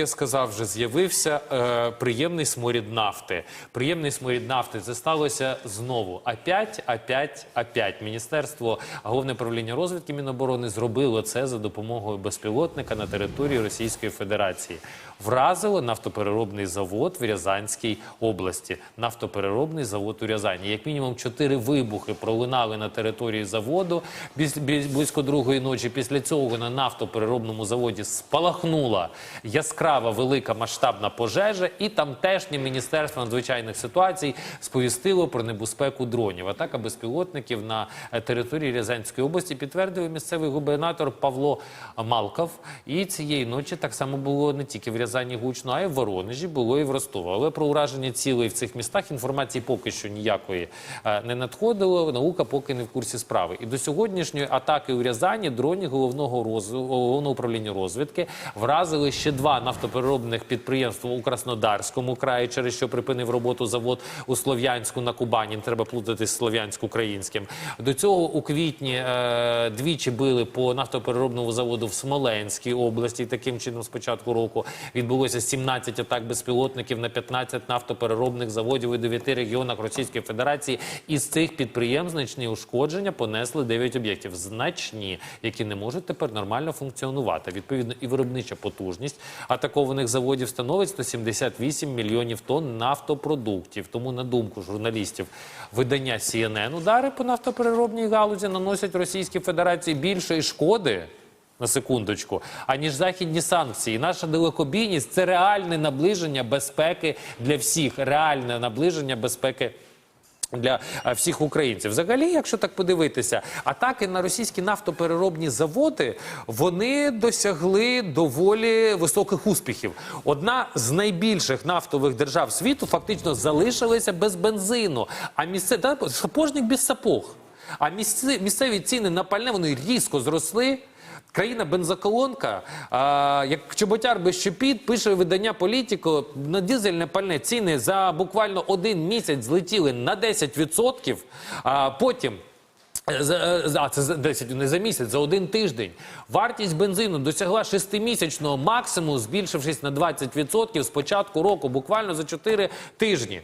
Я сказав, вже з'явився е, приємний сморід нафти. Приємний сморід нафти. Це сталося знову. Опять, опять, опять. Міністерство головне правління розвідки Міноборони зробило це за допомогою безпілотника на території Російської Федерації. Вразило нафтопереробний завод в Рязанській області. Нафтопереробний завод у Рязані. Як мінімум чотири вибухи пролунали на території заводу близько другої ночі. Після цього на нафтопереробному заводі спалахнула яскрава велика масштабна пожежа, і тамтешнє міністерство надзвичайних ситуацій сповістило про небезпеку дронів. Атака безпілотників на території Рязанської області підтвердив місцевий губернатор Павло Малков. І цієї ночі так само було не тільки в Рязані гучно, а й в Воронежі, було і в Ростові. Але про ураження цілей в цих містах інформації поки що ніякої е, не надходило. Наука поки не в курсі справи. І до сьогоднішньої атаки у Рязані дроні головного роз... управління розвідки вразили ще два нафтопереробних підприємства у Краснодарському краї, через що припинив роботу завод у Слов'янську на Кубані. Треба плутати з слов'янсько-українським. До цього у квітні е, двічі били по нафтопереробному заводу в Смоленській області. Таким чином, з початку року відбулося 17 атак безпілотників на 15 нафтопереробних заводів у 9 регіонах Російської Федерації. Із цих підприємств значні ушкодження понесли 9 об'єктів, значні, які не можуть тепер нормально функціонувати. Відповідно, і виробнича потужність атакованих заводів становить 178 мільйонів тонн нафтопродуктів. Тому, на думку журналістів видання CNN, удари по нафтопереробній галузі наносять Російській Федерації більшої шкоди. На секундочку, аніж західні санкції. Наша далекобійність це реальне наближення безпеки для всіх, реальне наближення безпеки. Для е, всіх українців, взагалі, якщо так подивитися, атаки на російські нафтопереробні заводи вони досягли доволі високих успіхів. Одна з найбільших нафтових держав світу фактично залишилася без бензину. А місце та, сапожник без сапог. А місце, місцеві ціни на пальне вони різко зросли. Країна бензоколонка, а, як чоботяр без щепіт, пише видання політико, на дизельне пальне ціни за буквально один місяць злетіли на 10%, а потім. е, е, а, це за 10, не за місяць, за один тиждень. Вартість бензину досягла шестимісячного максимуму, збільшившись на 20% з початку року, буквально за 4 тижні.